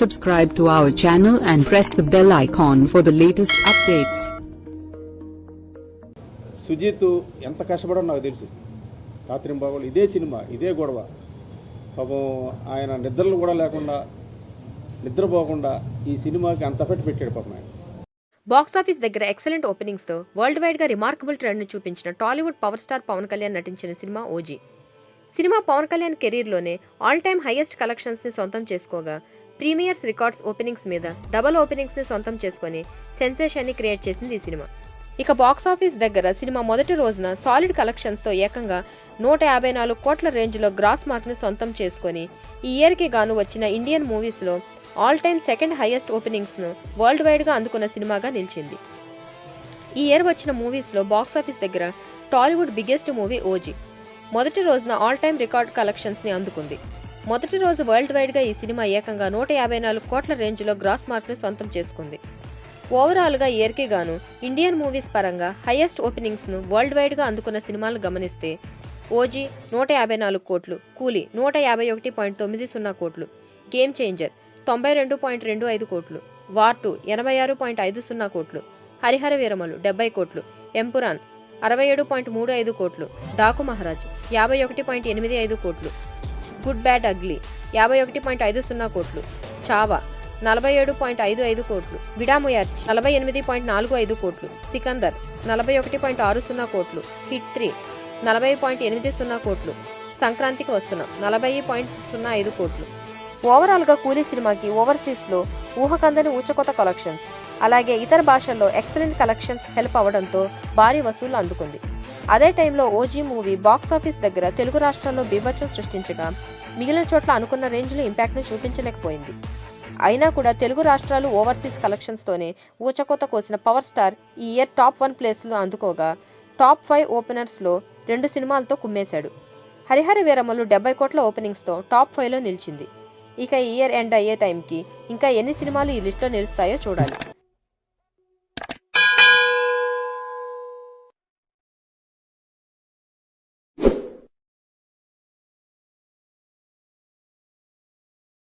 Subscribe to our channel and press the bell icon for the latest updates. Sujeeth ఎంత కష్టపడో నాకు తెలుసు. రాత్రి బాగోలు ఇదే సినిమా ఇదే గొడవ. పాపం ఆయన నిద్రలు కూడా లేకుండా నిద్రపోకుండా ఈ సినిమాకి అంత పెట్టి పెట్టాడు పాపం ఆయన. బాక్సాఫీస్ దగ్గర ఎక్సలెంట్ ఓపెనింగ్స్తో వరల్డ్ వైడ్గా రిమార్కబుల్ ట్రెండ్ను చూపించిన టాలీవుడ్ పవర్ స్టార్ పవన్ కళ్యాణ్ నటించిన cinema OG. Cinema Pawan Kalyan కెరీర్లోనే ఆల్ టైమ్ హైయెస్ట్ కలెక్షన్స్ని సొంతం చేసుకోగా. ప్రీమియర్స్ రికార్డ్స్ ఓపెనింగ్స్ మీద డబల్ ఓపెనింగ్స్ని సొంతం చేసుకొని సెన్సేషన్ని క్రియేట్ చేసింది ఈ సినిమా. ఇక బాక్సాఫీస్ దగ్గర సినిమా మొదటి రోజున సాలిడ్ కలెక్షన్స్తో ఏకంగా నూట యాభై నాలుగు కోట్ల రేంజ్లో గ్రాస్ మార్క్ని సొంతం చేసుకొని ఈ ఇయర్కి గాను వచ్చిన ఇండియన్ మూవీస్లో ఆల్ టైమ్ సెకండ్ హైయెస్ట్ ఓపెనింగ్స్ను వరల్డ్ వైడ్గా అందుకున్న సినిమాగా నిలిచింది. ఈ ఇయర్ వచ్చిన మూవీస్లో బాక్సాఫీస్ దగ్గర టాలీవుడ్ బిగ్గెస్ట్ మూవీ ఓజీ. మొదటి రోజున ఆల్ టైమ్ రికార్డ్ కలెక్షన్స్ని అందుకుంది. మొదటి రోజు వరల్డ్ వైడ్గా ఈ సినిమా ఏకంగా నూట యాభై నాలుగు కోట్ల రేంజ్లో గ్రాస్ మార్క్ను సొంతం చేసుకుంది. ఓవరాల్గా ఇయర్కి గాను ఇండియన్ మూవీస్ పరంగా హైయెస్ట్ ఓపెనింగ్స్ను వరల్డ్ వైడ్గా అందుకున్న సినిమాలు గమనిస్తే ఓజీ నూట యాభై నాలుగు కోట్లు కూలీ నూట యాభై ఒకటి పాయింట్ తొమ్మిది సున్నా కోట్లు గేమ్ చేంజర్ తొంభై రెండు పాయింట్ రెండు ఐదు కోట్లు వార్ టూ ఎనభై ఆరు పాయింట్ ఐదు సున్నా కోట్లు హరిహర వీరమలు డెబ్బై కోట్లు ఎంపురాన్ అరవై ఏడు పాయింట్ మూడు ఐదు కోట్లు. డాకు మహారాజ్ యాభై ఒకటి పాయింట్ ఎనిమిది ఐదు కోట్లు. గుడ్ బ్యాడ్ అగ్లీ యాభై ఒకటి పాయింట్ ఐదు సున్నా కోట్లు. చావా నలభై ఏడు పాయింట్ ఐదు ఐదు కోట్లు. విడాముయార్చి నలభై ఎనిమిది పాయింట్ నాలుగు ఐదు కోట్లు. సికందర్ నలభై ఒకటి పాయింట్ ఆరు సున్నా కోట్లు. హిట్ త్రీ నలభై పాయింట్ ఎనిమిది సున్నా కోట్లు. సంక్రాంతికి వస్తున్నాం నలభై పాయింట్ సున్నా ఐదు కోట్లు. ఓవరాల్గా కూలీ సినిమాకి ఓవర్సీస్లో ఊహకందని ఊచకొత కలెక్షన్స్. అలాగే ఇతర భాషల్లో ఎక్సలెంట్ కలెక్షన్స్ హెల్ప్ అవ్వడంతో భారీ వసూళ్ళు అందుకుంది. అదే టైంలో ఓజీ మూవీ బాక్సాఫీస్ దగ్గర తెలుగు రాష్ట్రాల్లో బీభత్సం సృష్టించగా మిగిలిన చోట్ల అనుకున్న రేంజ్లో ఇంపాక్ట్ను చూపించలేకపోయింది. అయినా కూడా తెలుగు రాష్ట్రాలు ఓవర్సీస్ కలెక్షన్స్తోనే ఊచకోత కోసిన పవర్ స్టార్ ఈ ఇయర్ టాప్ వన్ ప్లేస్లో అందుకోగా టాప్ ఫైవ్ ఓపెనర్స్లో రెండు సినిమాలతో కుమ్మేశాడు. హరిహర వీరమలు డెబ్బై కోట్ల ఓపెనింగ్స్తో టాప్ ఫైవ్లో నిలిచింది. ఇక ఈ ఇయర్ ఎండ్ అయ్యే టైంకి ఇంకా ఎన్ని సినిమాలు ఈ లిస్టులో నిలుస్తాయో చూడాలి.